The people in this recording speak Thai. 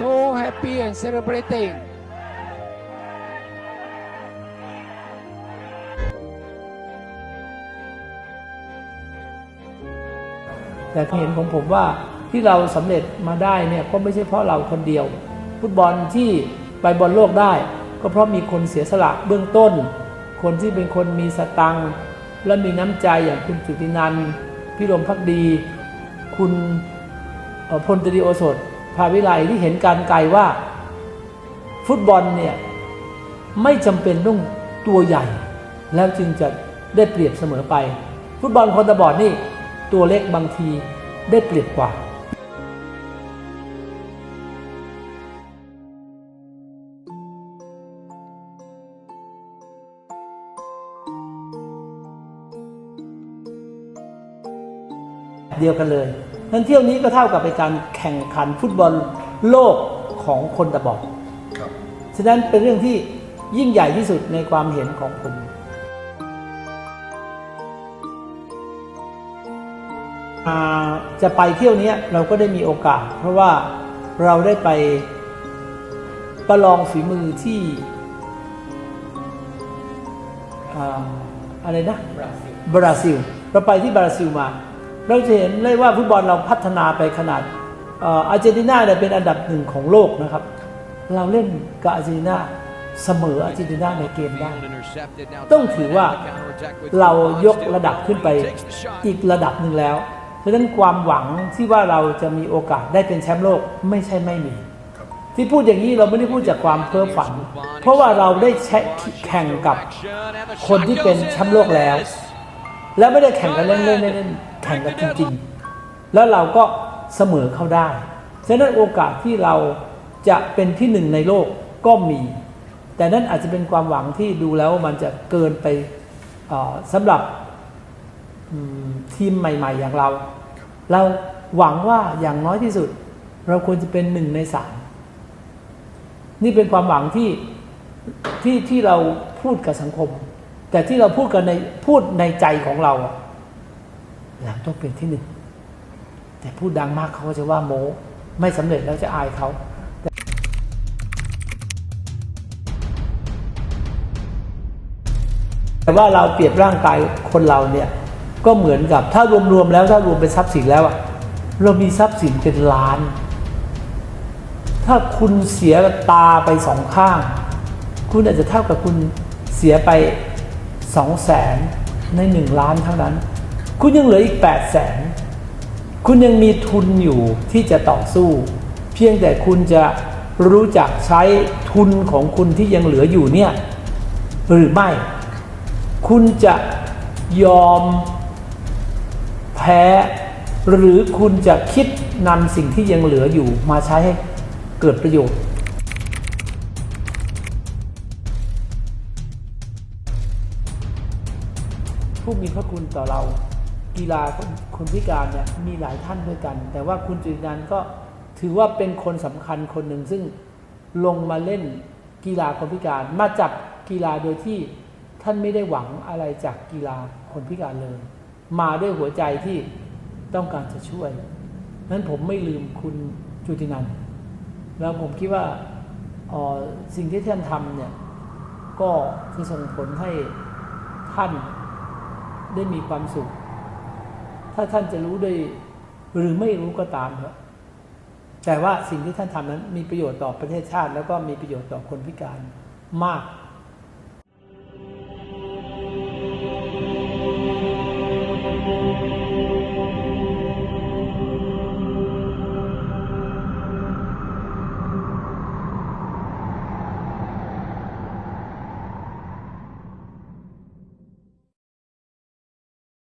so happy and celebrating. แต่เห็นของผมว่าที่เราสำเร็จมาได้เนี่ยก็ไม่ใช่เพราะเราคนเดียว ฟุตบอลที่ไปบอลโลกได้ ก็เพราะมีคนเสียสละเบื้องต้น คนที่เป็นคนมีสตังค์และมีน้ำใจอย่างคุณจุตินันท์พิรมพักดี คุณพลตรีโอสถ ภาวิไลที่เห็นการไกลว่า ฟุตบอลเนี่ยไม่จำเป็นต้องตัวใหญ่ แล้วจึงจะได้เปรียบเสมอไป ฟุตบอลคนตาบอดนี่ตัวเล็กบางทีได้เปรียบกว่าเดียวกันเลย นั้นเที่ยวนี้ก็เท่ากับเป็นการแข่งขันฟุตบอลโลกของคนตาบอดครับฉะนั้นเป็นเรื่องที่ยิ่งใหญ่ที่สุดในความเห็นของผมอ่าจะไปเที่ยวเนี้ยเราก็ได้มีโอกาส เพราะว่าเราได้ไปประลองฝีมือที่อ่าอะไรนะบราซิลเราไปที่บราซิลมา เราจะเห็นเลยว่าฟุตบอลเราพัฒนาไปขนาดอาร์เจนตินาเนี่ยเป็นอันดับหนึ่งของโลกนะครับ เราเล่นกับอาร์เจนตินาเสมออาร์เจนตินาในเกมได้ ต้องถือว่าเรายกระดับขึ้นไปอีกระดับหนึ่งแล้วเพราะฉะนั้นความหวังที่ว่าเราจะมีโอกาสได้เป็นแชมป์โลกไม่ใช่ไม่มี ที่พูดอย่างนี้เราไม่ได้พูดจากความเพ้อฝัน เพราะว่าเราได้แข่งกับคนที่เป็นแชมป์โลกแล้ว แล้วไม่ได้แข่งกันเล่นๆ ข่งกันจริงๆ แล้วเราก็เสมอเขาได้ ฉะนั้นโอกาสที่เราจะเป็นที่หนึ่งในโลกก็มี แต่นั่นอาจจะเป็นความหวังที่ดูแล้วมันจะเกินไปสำหรับทีมใหม่ ๆ อย่างเรา เราหวังว่าอย่างน้อยที่สุด เราควรจะเป็นหนึ่งในสามนี่เป็นความหวังที่ที่ที่เราพูดกับสังคม แต่ที่เราพูดกันในพูดในใจของเรา เราต้องเป็นที่หนึ่ง แต่พูดดังมากเขาก็จะว่าโมไม่สำเร็จแล้วจะอายเขาแต่ว่าเราเปรียบร่างกายคนเราเนี่ย ก็เหมือนกับถ้ารวมๆแล้วถ้ารวมเป็นทรัพย์สินแล้วอะเรามีทรัพย์สินเป็นล้าน ถ้าคุณเสียตาไปสองข้าง คุณอาจจะเท่ากับคุณเสียไปสองแสนในหนึ่งล้านเท่านั้น คุณยังเหลืออีกแปดแสนคุณยังมีทุนอยู่ที่จะต่อสู้ เพียงแต่คุณจะรู้จักใช้ทุนของคุณที่ยังเหลืออยู่เนี่ยหรือไม่ คุณจะยอมแพ้หรือคุณจะคิดนำสิ่งที่ยังเหลืออยู่มาใช้ให้เกิดประโยชน์ผู้มีพระคุณต่อเรา กีฬาคนคนพิการเนี่ยมีหลายท่านด้วยกัน แต่ว่าคุณจุลินันก็ถือว่าเป็นคนสำคัญคนหนึ่งซึ่งลงมาเล่นกีฬาคนพิการมาจับกีฬาโดยที่ท่านไม่ได้หวังอะไรจากกีฬาคนพิการเลย มาด้วยหัวใจที่ต้องการจะช่วยนั้นผมไม่ลืมคุณจุตินันแล้วผมคิดว่าออสิ่งที่ท่านทำเนี่ยก็จะส่งผลให้ท่านได้มีความสุข ถ้าท่านจะรู้ด้วยหรือไม่รู้ก็ตามเถอะแต่ว่าสิ่งที่ท่านทำนั้นมีประโยชน์ต่อประเทศชาติ แล้วก็มีประโยชน์ต่อคนพิการมาก